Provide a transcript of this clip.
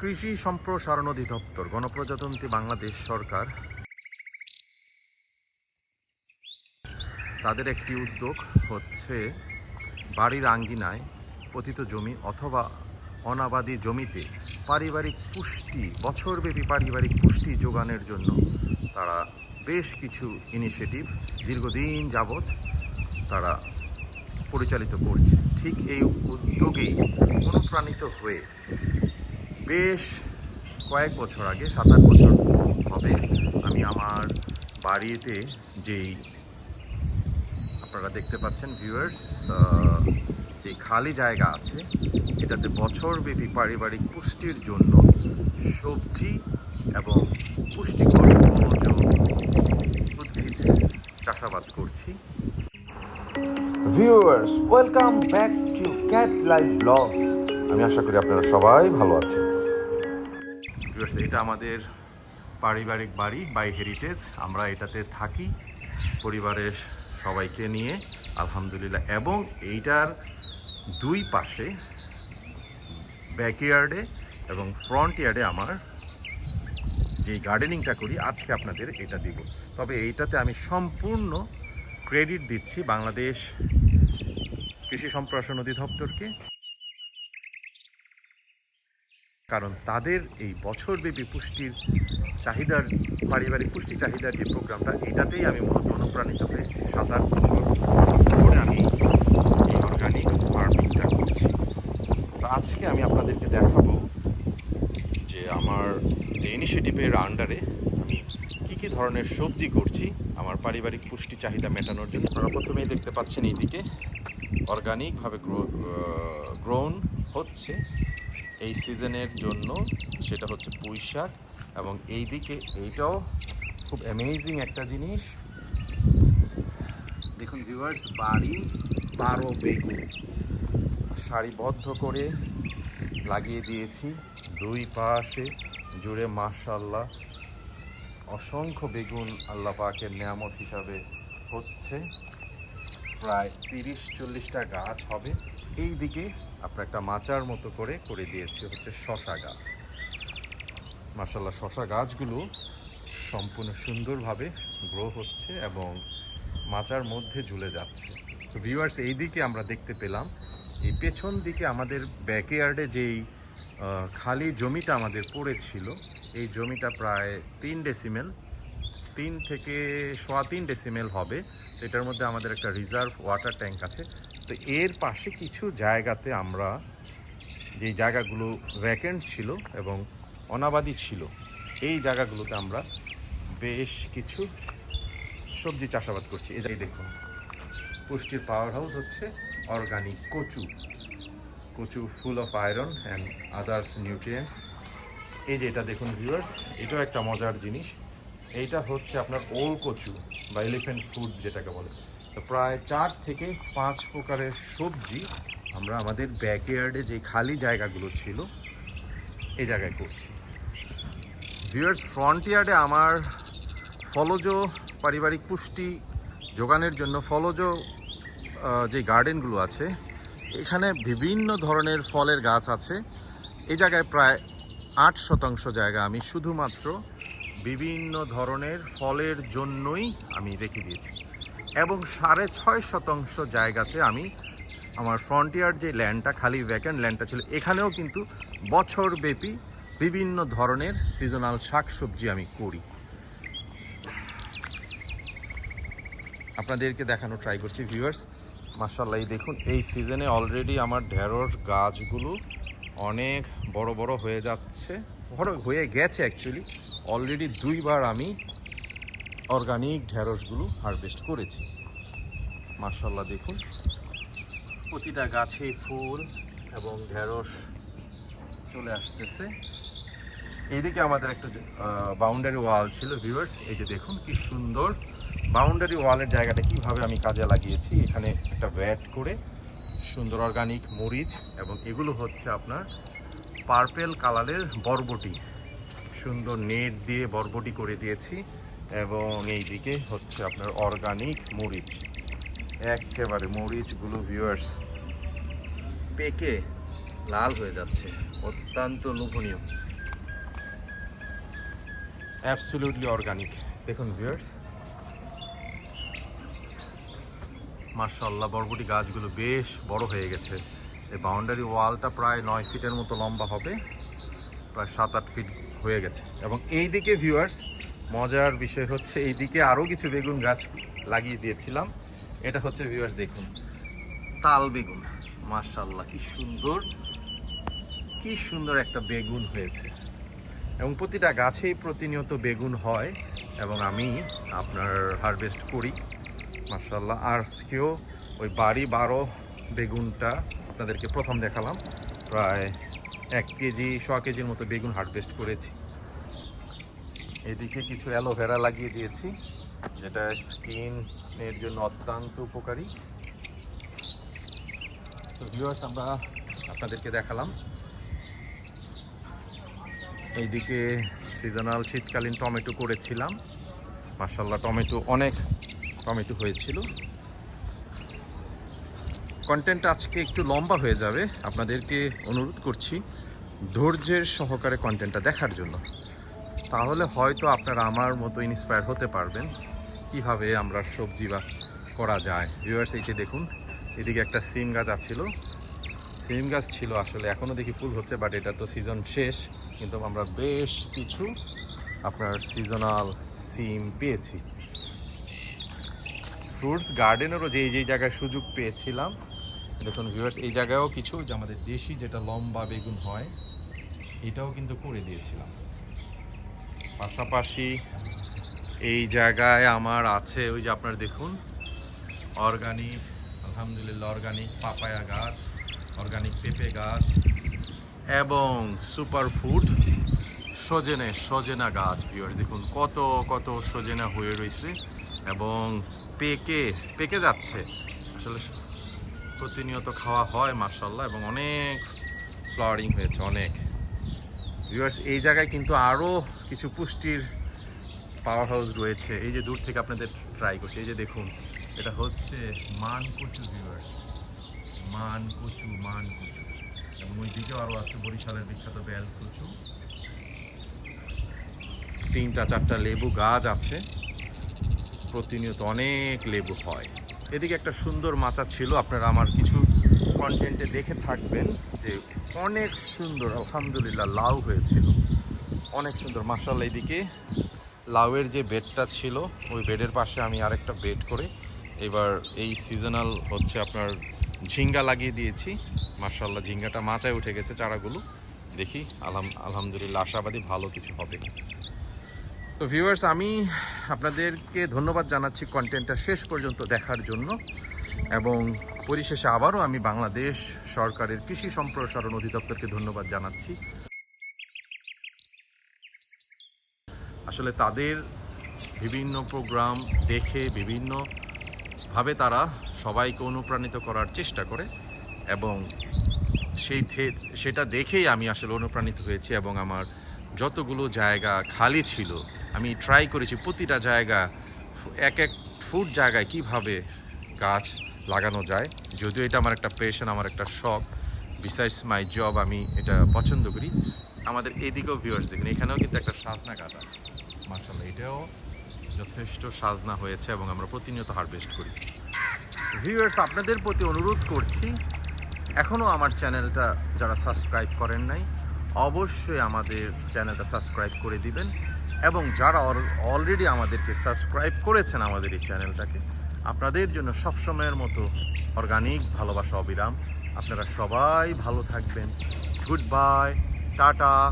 কৃষি সম্প্রসারণ অধিদপ্তর, গণপ্রজাতন্ত্রী বাংলাদেশ সরকার। তাদের একটি উদ্যোগ হচ্ছে বাড়ির আঙ্গিনায় পতিত জমি অথবা অনাবাদি জমিতে পারিবারিক পুষ্টি, বছরব্যাপী পারিবারিক পুষ্টি যোগানের জন্য তারা বেশ কিছু ইনিশিয়েটিভ দীর্ঘদিন যাবৎ তারা পরিচালিত করছে। ঠিক এই উদ্যোগেই অনুপ্রাণিত হয়ে বেশ কয়েক বছর আগে সাত আট বছর হবে, আমি আমার বাড়িতে যেই আপনারা দেখতে পাচ্ছেন ভিউয়ার্স যে খালি জায়গা আছে, এটাতে বছরব্যাপী পারিবারিক পুষ্টির জন্য সবজি এবং পুষ্টিকর ফলজ উদ্ভিদ চাষাবাদ করছি। Viewers welcome back to cat life blogs আমি আশা করি আপনারা সবাই ভালো আছেন। ভিউয়ার্স এটা আমাদের পারিবারিক বাড়ি বাই হেরিটেজ আমরা এটাতে থাকি, পরিবারের সবাইকে নিয়ে, আলহামদুলিল্লাহ। এবং এইটার দুই পাশে ব্যাকইয়ার্ডে এবং ফ্রন্ট ইয়ার্ডে আমার যে গার্ডেনিংটা করি, আজকে আপনাদের এটা দিব। তবে এইটাতে আমি সম্পূর্ণ ক্রেডিট দিচ্ছি বাংলাদেশ কৃষি সম্প্রসারণ অধিদপ্তরকে। কারণ তাদের এই বছরব্যাপী পুষ্টির চাহিদার, পারিবারিক পুষ্টি চাহিদার যে প্রোগ্রামটা, এটাতেই আমি মূলত অনুপ্রাণিত হয়ে সাত আট বছর ধরে আমি এই অর্গানিক ফার্মিংটা করছি। তো আজকে আমি আপনাদেরকে দেখাবো যে আমার এই ইনিশিয়েটিভের আন্ডারে আমি কী কী ধরনের সবজি করছি, আমার পারিবারিক পুষ্টি চাহিদা মেটানোর জন্য। আপনারা প্রথমেই দেখতে পাচ্ছেন এইদিকে। অর্গানিকভাবে গ্রো গ্রোন হচ্ছে। এই সিজনের জন্য সেটা হচ্ছে পুঁই শাক এবং এই দিকে এইটাও খুব অ্যামেজিং একটা জিনিস। দেখুন ভিউয়ার্স বাড়ি বারো বেগুন। সারিবদ্ধ করে লাগিয়ে দিয়েছি দুই পাশে জুড়ে মাশাল্লাহ অসংখ্য বেগুন আল্লাহ পাকের নিয়ামত হিসাবে হচ্ছে। প্রায় তিরিশ চল্লিশটা গাছ হবে। এই দিকে আপনার একটা মাচার মতো করে করে দিয়েছি, হচ্ছে শশা গাছ। মাসাল্লাহ শশা গাছগুলো সম্পূর্ণ সুন্দরভাবে গ্রো হচ্ছে এবং মাচার মধ্যে ঝুলে যাচ্ছে। তো ভিউয়ার্স এই দিকে আমরা দেখতে পেলাম, এই পেছন দিকে আমাদের ব্যাকয়ার্ডে যেই খালি জমিটা আমাদের পড়েছিল, এই জমিটা প্রায় তিন ডেসিমেল তিন থেকে সোয়া তিন ডেসিমেল হবে। এটার মধ্যে আমাদের একটা রিজার্ভ ওয়াটার ট্যাঙ্ক আছে। তো এর পাশে কিছু জায়গাতে আমরা যে জায়গাগুলো ভ্যাকেন্ট ছিল এবং অনাবাদি ছিল, এই জায়গাগুলোতে আমরা বেশ কিছু সবজি চাষাবাদ করছি। এই দেখুন, পুষ্টির পাওয়ার হাউস হচ্ছে অর্গানিক কচু। কচু full of iron and others nutrients এই যে এটা দেখুন ভিউয়ার্স এটাও একটা মজার জিনিস। এইটা হচ্ছে আপনার ওল কচু বা এলিফ্যান্ট ফুড যেটাকে বলে। তো প্রায় চার থেকে পাঁচ প্রকারের সবজি আমরা আমাদের ব্যাকয়ার্ডে যে খালি জায়গাগুলো ছিল, এই জায়গায় করছি। ভিউয়ার্স ফ্রন্টিয়ার্ডে আমার ফলজ পারিবারিক পুষ্টি যোগানের জন্য ফলজ যে গার্ডেনগুলো আছে, এখানে বিভিন্ন ধরনের ফলের গাছ আছে। এই জায়গায় প্রায় আট শতাংশ জায়গা আমি শুধুমাত্র বিভিন্ন ধরনের ফলের জন্যই আমি রেখে দিয়েছি। এবং সাড়ে ছয় শতাংশ জায়গাতে আমি আমার ফ্রন্টিয়ার যে ল্যান্ডটা, খালি ভ্যাকেন্ট ল্যান্ডটা ছিল, এখানেও কিন্তু বছরব্যাপী বিভিন্ন ধরনের সিজনাল শাকসবজি আমি করি। আপনাদেরকে দেখানো ট্রাই করছি ভিউয়ার্স মার্শাল্লাহ দেখুন, এই সিজনে অলরেডি আমার ঢেঁড়স গাছগুলো অনেক বড় বড় হয়ে যাচ্ছে, বড় হয়ে গেছে অ্যাকচুয়ালি অলরেডি দুইবার আমি অর্গানিক ঢেঁড়সগুলো হারভেস্ট করেছি। মার্শাল্লাহ দেখুন। প্রতিটা গাছে ফুল এবং ঢেঁড়স চলে আসতেছে। এইদিকে আমাদের একটা বাউন্ডারি ওয়াল ছিল ভিউয়ার্স এই যে দেখুন কি সুন্দর। বাউন্ডারি ওয়ালের জায়গাটা কীভাবে আমি কাজে লাগিয়েছি, এখানে একটা ব্যাট করে সুন্দর অর্গানিক মরিচ এবং এগুলো হচ্ছে আপনার পার্পেল কালারের বরবটি। সুন্দর নেট দিয়ে বরবটি করে দিয়েছি। এবং এই দিকে হচ্ছে আপনার অর্গানিক মরিচ। একেবারে মরিচগুলো ভিউয়ার্স পেকে লাল হয়ে যাচ্ছে। অত্যন্ত লোভনীয়। অ্যাবসলিউটলি অর্গানিক দেখুন ভিউয়ার্স মার্শাল্লাহ বরবটি গাছগুলো বেশ বড় হয়ে গেছে। এই বাউন্ডারি ওয়ালটা প্রায় নয় ফিটের মতো লম্বা হবে। প্রায় সাত আট ফিট হয়ে গেছে। এবং এই দিকে ভিউয়ার্স মজার বিষয় হচ্ছে এই দিকে আরও কিছু বেগুন গাছ লাগিয়ে দিয়েছিলাম। এটা হচ্ছে ভিউয়ার্স দেখুন, তাল বেগুন। মার্শাল্লাহ কি সুন্দর কি সুন্দর একটা বেগুন হয়েছে। এবং প্রতিটা গাছেই প্রতিনিয়ত বেগুন হয় এবং আমি আপনার হারভেস্ট করি মার্শাল্লাহ আর আজকেও ওই বাড়ি বারো বেগুনটা আপনাদেরকে প্রথম দেখালাম। প্রায় এক কেজি শ কেজির মতো বেগুন হারভেস্ট করেছি। এদিকে কিছু অ্যালোভেরা লাগিয়ে দিয়েছি। যেটা স্কিনের জন্য অত্যন্ত উপকারী। তো ভিউয়ার্স আমরা আপনাদেরকে দেখালাম। এইদিকে সিজনাল শীতকালীন টমেটো করেছিলাম। মার্শাল্লাহ টমেটো অনেক টমেটো হয়েছিল। কন্টেন্ট আজকে একটু লম্বা হয়ে যাবে। আপনাদেরকে অনুরোধ করছি, ধৈর্যের সহকারে কন্টেন্টটা দেখার জন্য। তাহলে হয়তো আপনারা আমার মতো ইন্সপায়ার হতে পারবেন। কীভাবে আমরা সবজি বা করা যায়? ভিউয়ার্স এই যে দেখুন, এদিকে একটা সিম গাছ আছিল। সিম গাছ ছিল আসলে এখনও দেখি ফুল হচ্ছে বাট এটা তো সিজন শেষ। কিন্তু আমরা বেশ কিছু আপনার সিজনাল সিম পেয়েছি। ফ্রুটস গার্ডেনেরও যেই যেই জায়গায় সুযোগ পেয়েছিলাম। দেখুন ভিউয়ার্স এই জায়গায়ও কিছু যে আমাদের দেশি যেটা লম্বা বেগুন হয়, এটাও কিন্তু করে দিয়েছিলাম। পাশাপাশি এই জায়গায় আমার আছে, ওই যে আপনার দেখুন, অর্গানিক, আলহামদুলিল্লাহ, অর্গানিক পাপায়া গাছ, অর্গানিক পেঁপে গাছ, এবং সুপার ফুড সজেনে, সজেনা গাছ ভিউয়ার্স দেখুন কত কত সজেনা হয়ে রয়েছে, এবং পেকে পেকে যাচ্ছে। আসলে প্রতিনিয়ত খাওয়া হয় মার্শাল্লাহ এবং অনেক ফ্লাওয়ারিং হয়েছে, অনেক। ভিউয়ার্স এই জায়গায় কিন্তু আরও কিছু পুষ্টির পাওয়ার হাউস রয়েছে। এই যে দূর থেকে আপনাদের ট্রাই করছি। এই যে দেখুন, এটা হচ্ছে মান কচু ভিউয়ার্স মান কচু মান কচু এবং ওই দিকেও আরও আছে বরিশালের বিখ্যাত বেল কচু তিনটা, চারটা লেবু গাছ আছে। প্রতিনিয়ত অনেক লেবু হয়। এদিকে একটা সুন্দর মাচা ছিল। আপনারা আমার কিছু কন্টেন্টে দেখে থাকবেন যে অনেক সুন্দর, আলহামদুলিল্লাহ, লাউ হয়েছিল। অনেক সুন্দর মাসাল এদিকে লাউয়ের যে বেডটা ছিল, ওই বেডের পাশে আমি আরেকটা বেড করে এবার এই সিজনাল হচ্ছে আপনার ঝিঙ্গা লাগিয়ে দিয়েছি। মার্শাল্লাহ ঝিঙ্গাটা মাচায় উঠে গেছে চারাগুলো। দেখি, আলহাম, আলহামদুলিল্লাহ, আশাবাদী ভালো কিছু হবে। তো ভিউয়ার্স আমি আপনাদেরকে ধন্যবাদ জানাচ্ছি কন্টেন্টটা শেষ পর্যন্ত দেখার জন্য এবং পরিশেষে আবারও আমি বাংলাদেশ সরকারের কৃষি সম্প্রসারণ অধিদপ্তরকে ধন্যবাদ জানাচ্ছি। আসলে তাদের বিভিন্ন প্রোগ্রাম দেখে বিভিন্নভাবে তারা সবাইকে অনুপ্রাণিত করার চেষ্টা করে এবং সেই সেটা দেখেই আমি আসলে অনুপ্রাণিত হয়েছি এবং আমার যতগুলো জায়গা খালি ছিল, আমি ট্রাই করেছি প্রতিটা জায়গা, এক এক ফুট জায়গায় কীভাবে গাছ লাগানো যায়। যদিও এটা আমার একটা পেশন আমার একটা শখ। বিসাইডস মাই জব আমি এটা পছন্দ করি। আমাদের এদিকেও ভিউয়ার্স দেখুন এখানেও কিন্তু একটা সাজনা গাছ আছে। মার্শাল্লাহ এটাও যথেষ্ট সাজনা হয়েছে এবং আমরা প্রতিনিয়ত হারভেস্ট করি। ভিউয়ার্স আপনাদের প্রতি অনুরোধ করছি এখনও আমার চ্যানেলটা যারা সাবস্ক্রাইব করেন নাই, অবশ্যই আমাদের চ্যানেলটা সাবস্ক্রাইব করে দিবেন। এবং যারা অলরেডি আমাদেরকে সাবস্ক্রাইব করেছেন আমাদের এই চ্যানেলটাকে আপনাদের জন্য সবসময়ের মতো অর্গানিক ভালোবাসা অবিরাম। আপনারা সবাই ভালো থাকবেন। Good bye tata.